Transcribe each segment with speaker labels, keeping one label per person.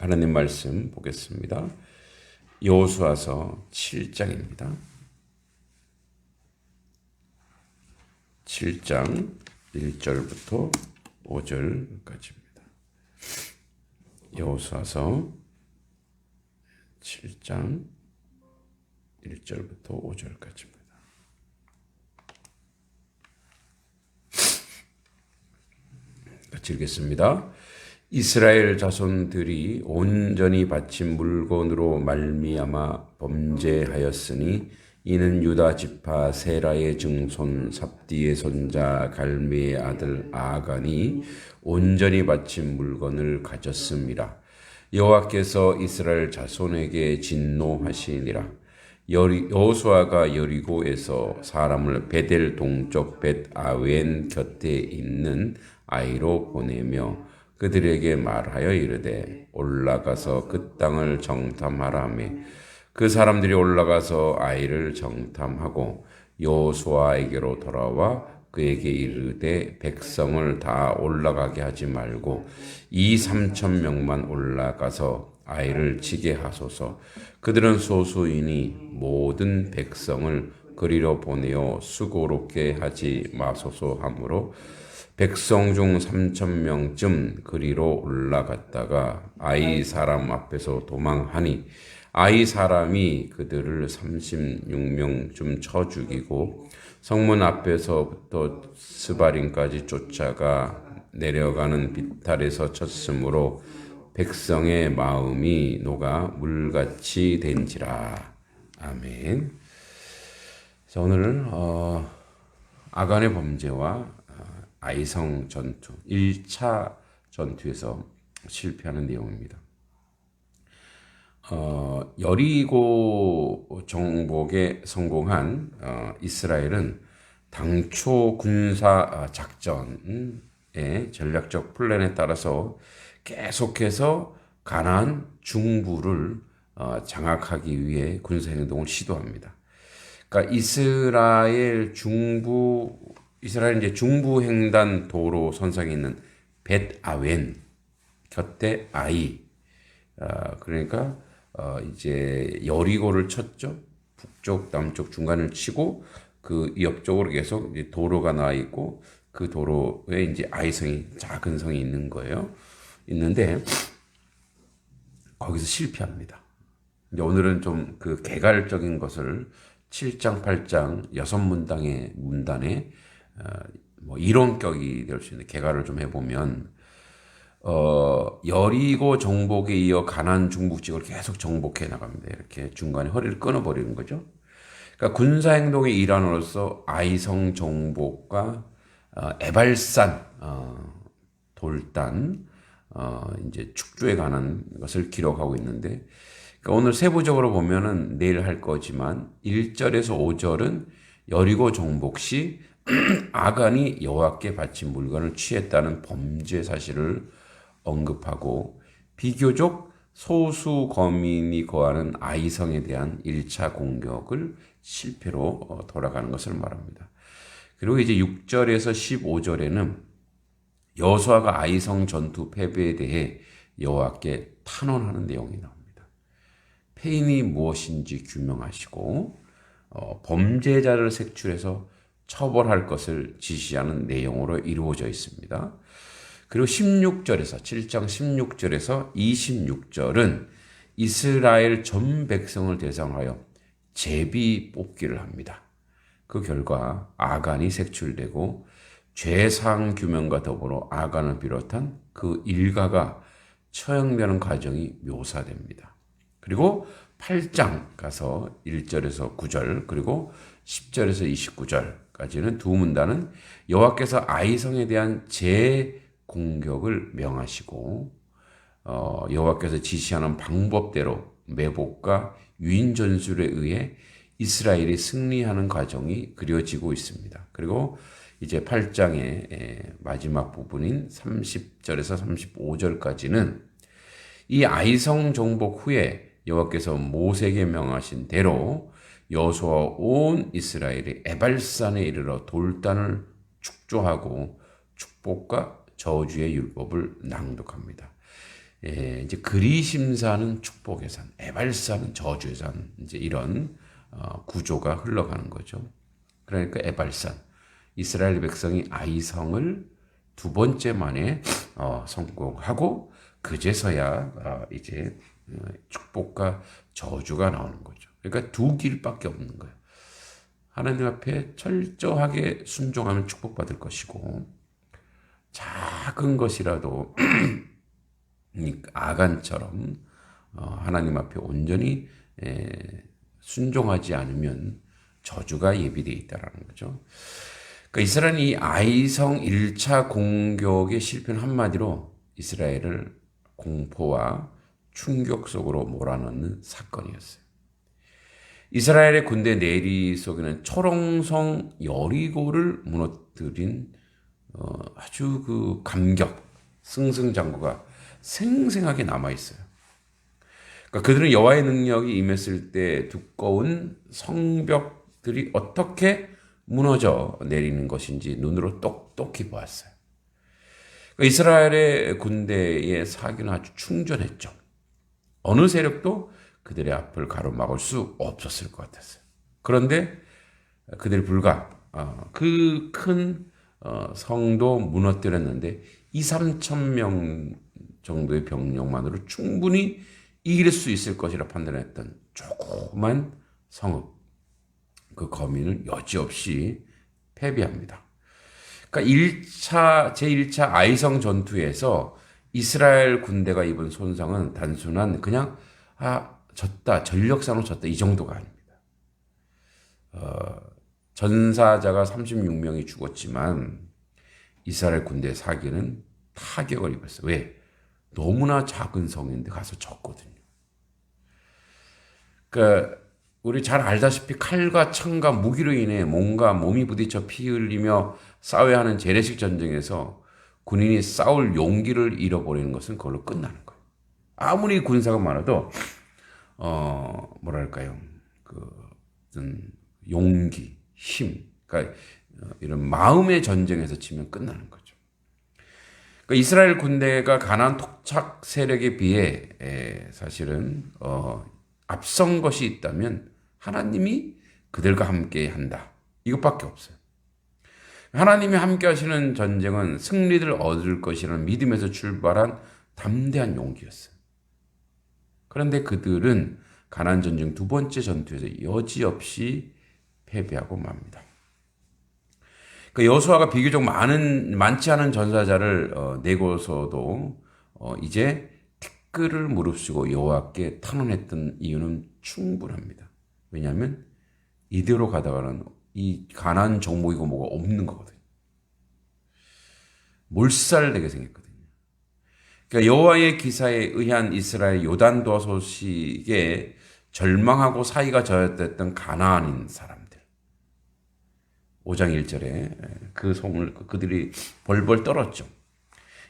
Speaker 1: 하나님 말씀 보겠습니다. 여호수아서 7장입니다. 7장 1절부터 5절까지입니다. 여호수아서 7장 1절부터 5절까지입니다. 같이 읽겠습니다. 이스라엘 자손들이 온전히 바친 물건으로 말미암아 범죄하였으니 이는 유다 지파 세라의 증손 삽디의 손자 갈미의 아들 아간이 온전히 바친 물건을 가졌습니다. 여호와께서 이스라엘 자손에게 진노하시니라. 여호수아가 여리고에서 사람을 베델 동쪽 벳 아웬 곁에 있는 아이로 보내며 그들에게 말하여 이르되 올라가서 그 땅을 정탐하라며 그 사람들이 올라가서 아이를 정탐하고 여호수아에게로 돌아와 그에게 이르되 백성을 다 올라가게 하지 말고 이 삼천 명만 올라가서 아이를 치게 하소서. 그들은 소수이니 모든 백성을 그리로 보내어 수고롭게 하지 마소서 하므로 백성 중 삼천 명쯤 그리로 올라갔다가 아이 사람 앞에서 도망하니 아이 사람이 그들을 36명쯤 쳐 죽이고 성문 앞에서부터 스바린까지 쫓아가 내려가는 비탈에서 쳤으므로 백성의 마음이 녹아 물같이 된지라. 아멘. 자, 오늘 어, 아간의 범죄와 아이성 전투, 1차 전투에서 실패하는 내용입니다. 어, 여리고 정복에 성공한 어, 이스라엘은 당초 군사 작전의 전략적 플랜에 따라서 계속해서 가나안 중부를 어, 장악하기 위해 군사 행동을 시도합니다. 그러니까 이스라엘 중부 이스라엘 이제 중부 횡단 도로 선상에 있는 벳 아웬 곁에 아이 어, 그러니까 어, 이제 여리고를 쳤죠. 북쪽 남쪽 중간을 치고 그 옆쪽으로 계속 이제 도로가 나와 있고 그 도로에 이제 아이성이 작은 성이 있는 거예요. 있는데 거기서 실패합니다. 이제 오늘은 좀 그 개괄적인 것을 7장, 8장 여섯 문당의 문단에 어, 뭐 이론격이 될 수 있는 개괄을 좀 해보면 어, 여리고 정복에 이어 가난 중북지역을 계속 정복해 나갑니다. 이렇게 중간에 허리를 끊어버리는 거죠. 그러니까 군사 행동의 일환으로서 아이성 정복과 어, 에발산 어, 돌단 어, 이제 축조에 관한 것을 기록하고 있는데 그러니까 오늘 세부적으로 보면은 내일 할 거지만 1절에서 5절은 여리고 정복 시 아간이 여호와께 바친 물건을 취했다는 범죄 사실을 언급하고 비교적 소수 거민이 거하는 아이성에 대한 1차 공격을 실패로 어, 돌아가는 것을 말합니다. 그리고 이제 6절에서 15절에는 여호수아가 아이성 전투 패배에 대해 여호와께 탄원하는 내용이 나옵니다. 패인이 무엇인지 규명하시고 어, 범죄자를 색출해서 처벌할 것을 지시하는 내용으로 이루어져 있습니다. 그리고 16절에서 7장 16절에서 26절은 이스라엘 전 백성을 대상하여 제비 뽑기를 합니다. 그 결과 아간이 색출되고 죄상 규명과 더불어 아간을 비롯한 그 일가가 처형되는 과정이 묘사됩니다. 그리고 8장 가서 1절에서 9절 그리고 10절에서 29절 까지는 두 문단은 여호와께서 아이성에 대한 재공격을 명하시고 어, 여호와께서 지시하는 방법대로 매복과 유인 전술에 의해 이스라엘이 승리하는 과정이 그려지고 있습니다. 그리고 이제 8장의 마지막 부분인 30절에서 35절까지는 이 아이성 정복 후에 여호와께서 모세에게 명하신 대로 여호수아 온 이스라엘이 에발산에 이르러 돌단을 축조하고 축복과 저주의 율법을 낭독합니다. 예, 이제 그리심사는 축복의 산, 에발사는 저주의 산, 이제 이런 어, 구조가 흘러가는 거죠. 그러니까 에발산, 이스라엘 백성이 아이성을 두 번째 만에 어, 성공하고 그제서야 어, 이제 어, 축복과 저주가 나오는 거죠. 그러니까 두 길밖에 없는 거예요. 하나님 앞에 철저하게 순종하면 축복받을 것이고 작은 것이라도 이 아간처럼 어, 하나님 앞에 온전히 에, 순종하지 않으면 저주가 예비되어 있다라는 거죠. 그러니까 이스라엘이 아이성 1차 공격의 실패는 한마디로 이스라엘을 공포와 충격 속으로 몰아넣는 사건이었어요. 이스라엘의 군대 내리 속에는 초롱성 여리고를 무너뜨린 어, 아주 그 감격, 승승장구가 생생하게 남아 있어요. 그러니까 그들은 여호와의 능력이 임했을 때 두꺼운 성벽들이 어떻게 무너져 내리는 것인지 눈으로 똑똑히 보았어요. 그러니까 이스라엘의 군대의 사기는 아주 충전했죠. 어느 세력도 그들의 앞을 가로막을 수 없었을 것 같았어요. 그런데 그들이 불과 그큰 성도 무너뜨렸는데 2, 3천 명 정도의 병력만으로 충분히 이길 수 있을 것이라 판단했던 조그만 성읍 그 거민을 여지없이 패배합니다. 그러니까 1차 제1차 아이성 전투에서 이스라엘 군대가 입은 손상은 단순한 그냥 아 졌다 전력상으로 졌다 이 정도가 아닙니다. 어, 전사자가 36명이 죽었지만 이스라엘 군대 사기는 타격을 입었어요. 왜? 너무나 작은 성인데 가서 졌거든요. 그러니까 우리 잘 알다시피 칼과 창과 무기로 인해 몸과 몸이 부딪혀 피 흘리며 싸워야 하는 재래식 전쟁에서 군인이 싸울 용기를 잃어버리는 것은 그걸로 끝나는 거예요. 아무리 군사가 많아도 어 뭐랄까요 그 어떤 용기, 힘, 그러니까 이런 마음의 전쟁에서 치면 끝나는 거죠. 그러니까 이스라엘 군대가 가나안 토착 세력에 비해 사실은 어, 앞선 것이 있다면 하나님이 그들과 함께 한다. 이것밖에 없어요. 하나님이 함께 하시는 전쟁은 승리를 얻을 것이라는 믿음에서 출발한 담대한 용기였어요. 그런데 그들은 가난 전쟁 두 번째 전투에서 여지없이 패배하고 맙니다. 그 여수아가 비교적 많은 많지 않은 전사자를 어, 내고서도 어, 이제 티끌을 무릅쓰고 여호와께 탄원했던 이유는 충분합니다. 왜냐하면 이대로 가다가는 이 가난 정복이고 뭐가 없는 거거든요. 몰살되게 생겼거든요. 그러니까 여호와의 기사에 의한 이스라엘 요단도화 소식에 절망하고 사이가 저했던 가나안인 사람들. 5장 1절에 그 송을 그들이 벌벌 떨었죠.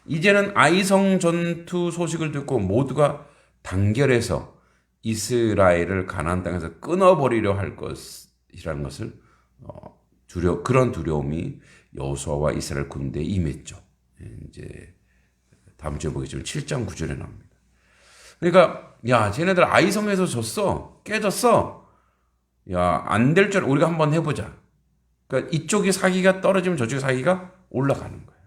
Speaker 1: 이제는 아이성 전투 소식을 듣고 모두가 단결해서 이스라엘을 가나안 땅에서 끊어버리려 할 것이라는 것을 어, 두려 그런 두려움이 여호수아와 이스라엘 군대에 임했죠. 예, 이제 다음 주에 보겠지만 7장 9절에 나옵니다. 그러니까 야 쟤네들 아이성에서 졌어 깨졌어 야 안 될 줄 우리가 한번 해보자. 그러니까 이쪽이 사기가 떨어지면 저쪽이 사기가 올라가는 거예요.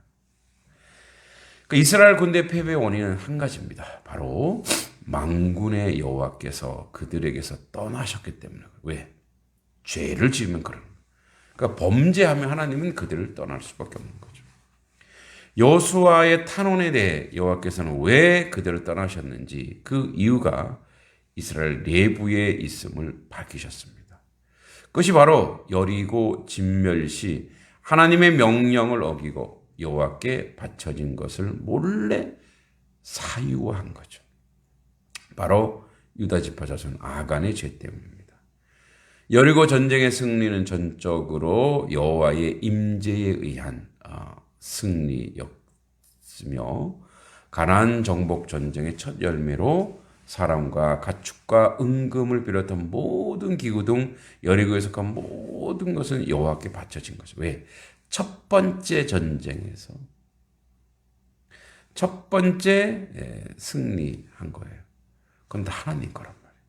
Speaker 1: 그러니까 이스라엘 군대 패배 원인은 한 가지입니다. 바로 망군의 여호와께서 그들에게서 떠나셨기 때문에 왜 죄를 지으면 그런 그러니까 범죄하면 하나님은 그들을 떠날 수밖에 없는 거죠. 여수아의 탄원에 대해 여호와께서는 왜 그들을 떠나셨는지 그 이유가 이스라엘 내부에 있음을 밝히셨습니다. 그것이 바로 여리고 진멸시 하나님의 명령을 어기고 여호와께 바쳐진 것을 몰래 사유한 거죠. 바로 유다 지파 자손 아간의 죄 때문입니다. 여리고 전쟁의 승리는 전적으로 여호와의 임재에 의한 어, 승리였으며 가나안 정복 전쟁의 첫 열매로 사람과 가축과 은금을 비롯한 모든 기구 등 여리고에 속한 모든 것은 여호와께 바쳐진 거죠. 왜? 첫 번째 전쟁에서 첫 번째 예, 승리한 거예요. 그건 다 하나님 거란 말이에요.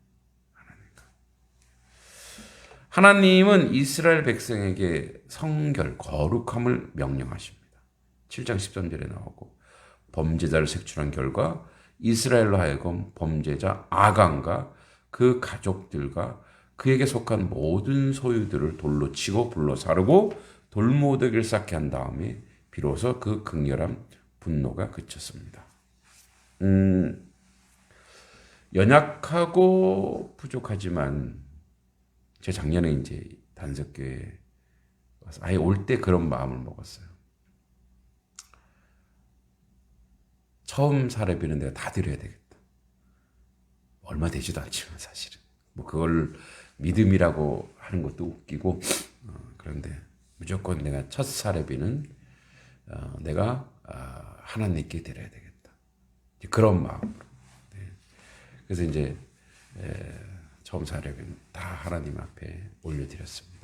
Speaker 1: 하나님 거. 하나님은 이스라엘 백성에게 성결, 거룩함을 명령하십니다. 7장 13절에 나오고 범죄자를 색출한 결과 이스라엘로 하여금 범죄자 아간과 그 가족들과 그에게 속한 모든 소유들을 돌로 치고 불로 사르고 돌모독을 쌓게 한 다음에 비로소 그 극렬한 분노가 그쳤습니다. 음, 연약하고 부족하지만 제 작년에 이제 단석교회 와서 아예 올 때 그런 마음을 먹었어요. 처음 사례비는 내가 다 드려야 되겠다. 얼마 되지도 않지만 사실은 뭐 그걸 믿음이라고 하는 것도 웃기고 어, 그런데 무조건 내가 첫 사례비는 어, 내가 어, 하나님께 드려야 되겠다. 그런 마음으로. 네. 그래서 이제 에, 처음 사례비는 다 하나님 앞에 올려드렸습니다.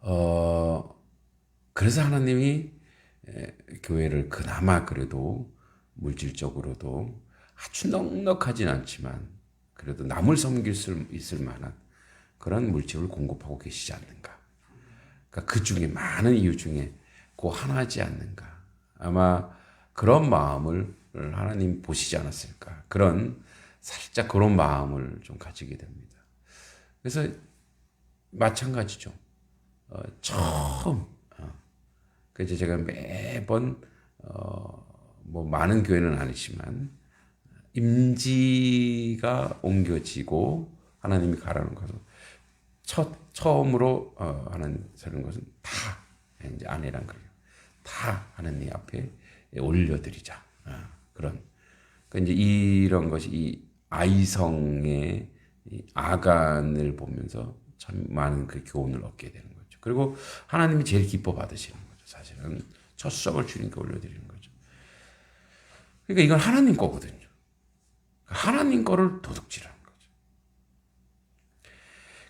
Speaker 1: 어, 그래서 하나님이 에, 교회를 그나마 그래도 물질적으로도 아주 넉넉하진 않지만 그래도 남을 섬길 수 있을 만한 그런 물질을 공급하고 계시지 않는가. 그러니까 그 중에 많은 이유 중에 그 하나지 않는가. 아마 그런 마음을 하나님 보시지 않았을까. 그런 살짝 그런 마음을 좀 가지게 됩니다. 그래서 마찬가지죠. 어, 처음 어, 그래서 제가 매번 어, 뭐 많은 교회는 아니지만 임지가 옮겨지고 하나님이 가라는 것은 첫 처음으로 어, 하는 서는 것은 다 이제 아내랑 그래요. 다 하나님 앞에 올려드리자 어, 그런 그러니까 이제 이런 것이 이 아이성의 이 아간을 보면서 참 많은 그 교훈을 얻게 되는 거죠. 그리고 하나님이 제일 기뻐 받으시는 거죠. 사실은 첫 수확을 주님께 올려드리는 거죠. 그러니까 이건 하나님 거거든요. 하나님 거를 도둑질하는 거죠.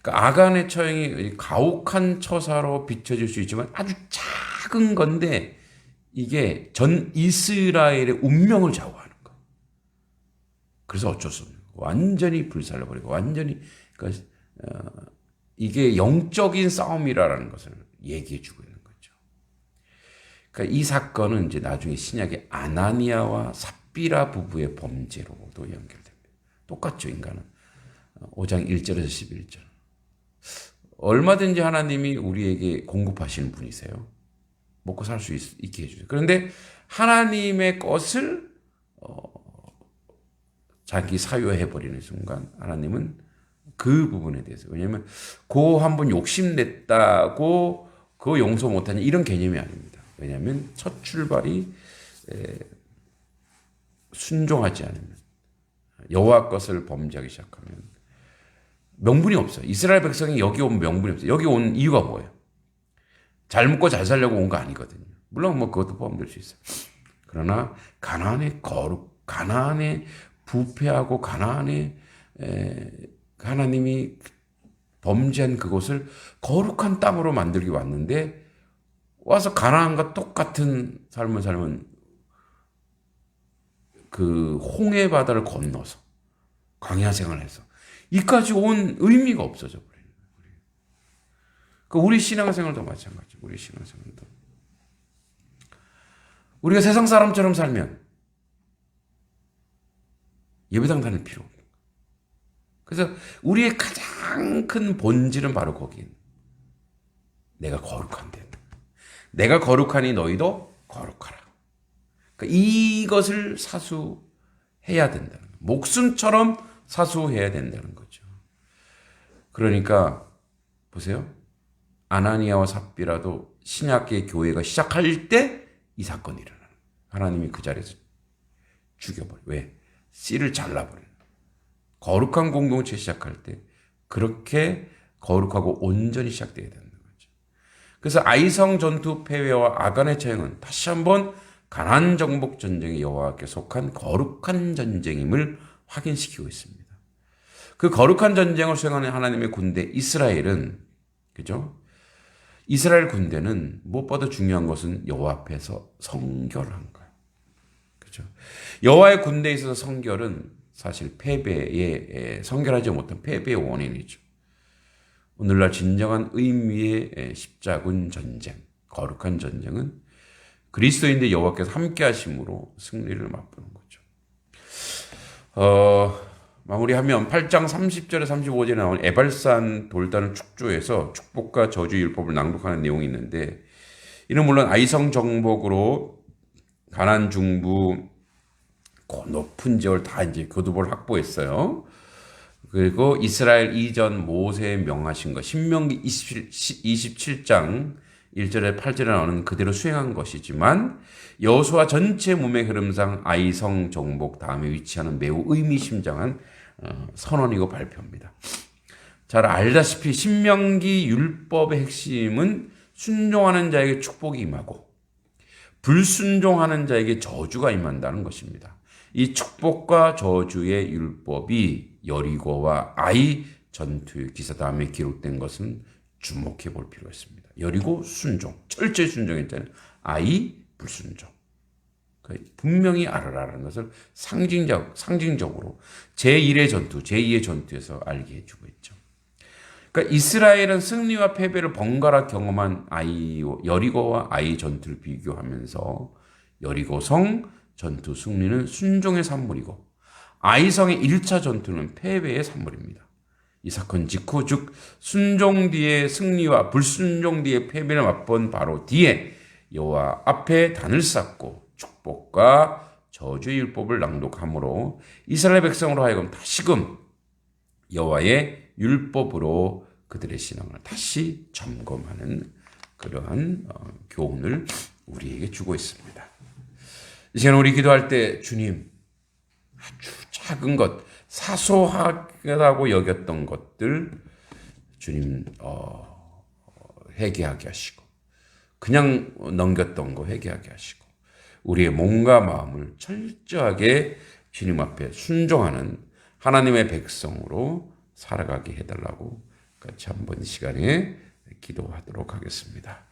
Speaker 1: 그러니까 아간의 처형이 가혹한 처사로 비춰질 수 있지만 아주 작은 건데 이게 전 이스라엘의 운명을 좌우하는 거. 그래서 어쩔 수 없는 거. 완전히 불살려버리고 완전히 그러니까 어, 이게 영적인 싸움이라는 것을 얘기해주고 있는. 그러니까 이 사건은 이제 나중에 신약의 아나니아와 삽비라 부부의 범죄로도 연결됩니다. 똑같죠, 인간은. 5장 1절에서 11절. 얼마든지 하나님이 우리에게 공급하시는 분이세요. 먹고 살 수 있게 해주세요. 그런데 하나님의 것을 어, 자기 사유해버리는 순간 하나님은 그 부분에 대해서 왜냐하면 그한번 욕심냈다고 그거 용서 못하냐 이런 개념이 아닙니다. 왜냐하면 첫 출발이 에, 순종하지 않으면 여호와 것을 범죄하기 시작하면 명분이 없어요. 이스라엘 백성이 여기 온 명분이 없어요. 여기 온 이유가 뭐예요? 잘 먹고 잘 살려고 온 거 아니거든요. 물론 뭐 그것도 포함될 수 있어요. 그러나 가나안의 거룩, 가나안의 부패하고 가나안의 하나님이 범죄한 그곳을 거룩한 땅으로 만들기 왔는데 와서 가나안과 똑같은 삶을 살면 그 홍해 바다를 건너서 광야 생활해서 이까지 온 의미가 없어져 버리는 거예요. 그 우리 신앙생활도 마찬가지. 우리 신앙생활도 우리가 세상 사람처럼 살면 예배당 다닐 필요 그래서 우리의 가장 큰 본질은 바로 거긴 내가 거룩한데 내가 거룩하니 너희도 거룩하라. 그러니까 이것을 사수해야 된다는 거예요. 목숨처럼 사수해야 된다는 거죠. 그러니까 보세요. 아나니아와 삽비라도 신약의 교회가 시작할 때 이 사건이 일어나는 하나님이 그 자리에서 죽여버려. 왜? 씨를 잘라버려. 거룩한 공동체 시작할 때 그렇게 거룩하고 온전히 시작돼야 거죠. 그래서 아이성 전투 패배와 아간의 처형은 다시 한번 가난 정복 전쟁의 여호와께 속한 거룩한 전쟁임을 확인시키고 있습니다. 그 거룩한 전쟁을 수행하는 하나님의 군대 이스라엘은 그죠? 이스라엘 군대는 무엇보다 중요한 것은 여호와 앞에서 성결한 거예요. 그렇죠? 여호와의 군대에 있어서 성결은 사실 패배의 성결하지 못한 패배의 원인이죠. 오늘날 진정한 의미의 십자군 전쟁, 거룩한 전쟁은 그리스도인들 여호와께서 함께 하심으로 승리를 맛보는 거죠. 어, 마무리하면 8장 30절에 35절에 나온 에발산 돌다는 축조에서 축복과 저주 율법을 낭독하는 내용이 있는데 이는 물론 아이성 정복으로 가난 중부 그 높은 지역을 다 이제 교두보를 확보했어요. 그리고 이스라엘 이전 모세에 명하신 것 신명기 27, 27 장 1절에 8절에 나오는 그대로 수행한 것이지만 여호수아 전체 문맥 흐름상 아이성 정복 다음에 위치하는 매우 의미심장한 어, 선언이고 발표입니다. 잘 알다시피 신명기 율법의 핵심은 순종하는 자에게 축복이 임하고 불순종하는 자에게 저주가 임한다는 것입니다. 이 축복과 저주의 율법이 여리고와 아이 전투 기사 다음에 기록된 것은 주목해 볼 필요가 있습니다. 여리고 순종, 철저히 순종했잖아요. 아이 불순종. 그러니까 분명히 알아라는 것을 상징적, 상징적으로 제1의 전투, 제2의 전투에서 알게 해주고 있죠. 그러니까 이스라엘은 승리와 패배를 번갈아 경험한 아이, 여리고와 아이 전투를 비교하면서 여리고성 전투 승리는 순종의 산물이고 아이성의 1차 전투는 패배의 산물입니다. 이 사건 직후 즉 순종 뒤의 승리와 불순종 뒤의 패배를 맛본 바로 뒤에 여호와 앞에 단을 쌓고 축복과 저주의 율법을 낭독함으로 이스라엘 백성으로 하여금 다시금 여호와의 율법으로 그들의 신앙을 다시 점검하는 그러한 어, 교훈을 우리에게 주고 있습니다. 이 시간 우리 기도할 때 주님 아주 작은 것 사소하다고 여겼던 것들 주님 어, 회개하게 하시고 그냥 넘겼던 거 회개하게 하시고 우리의 몸과 마음을 철저하게 주님 앞에 순종하는 하나님의 백성으로 살아가게 해달라고 같이 한번 이 시간에 기도하도록 하겠습니다.